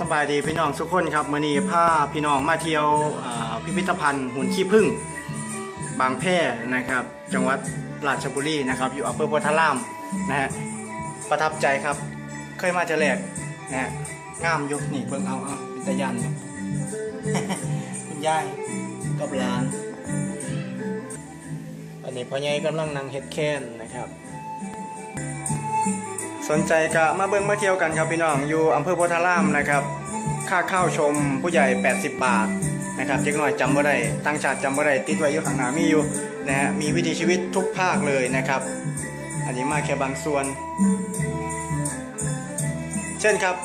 สบายดีพี่น้องทุกคนครับมื่อนี้พาพี่น้องมาเที่ยวพิพิธภัณฑ์หุ่นขี้ผึ้งบางแพรนะครับ จังหวัดราชบุรีนะครับอยู่อำเภอโพธารามนะฮะประทับใจครับ เคยมาเจอแรกนะฮะงามยุคนี่เพิ่งเอาเอาเป็นตะยันอยู่คุณยายกับหลาน อันนี้พ่อใหญ่กำลังนั่งเฮ็ดแค้นนะครับ สนใจก็มาเบิ่งมาเที่ยวกันครับพี่น้องอยู่อำเภอโพธารามนะครับ ค่าเข้าชมผู้ใหญ่ 80 บาทนะครับเด็กน้อยจำบ่ได้ตั้งชาติจำบ่ได้ติดไว้อยู่ข้างหน้ามีอยู่นะฮะมีวิถีชีวิตทุกภาคเลยนะครับ อันนี้มาแค่บางส่วน เช่นครับ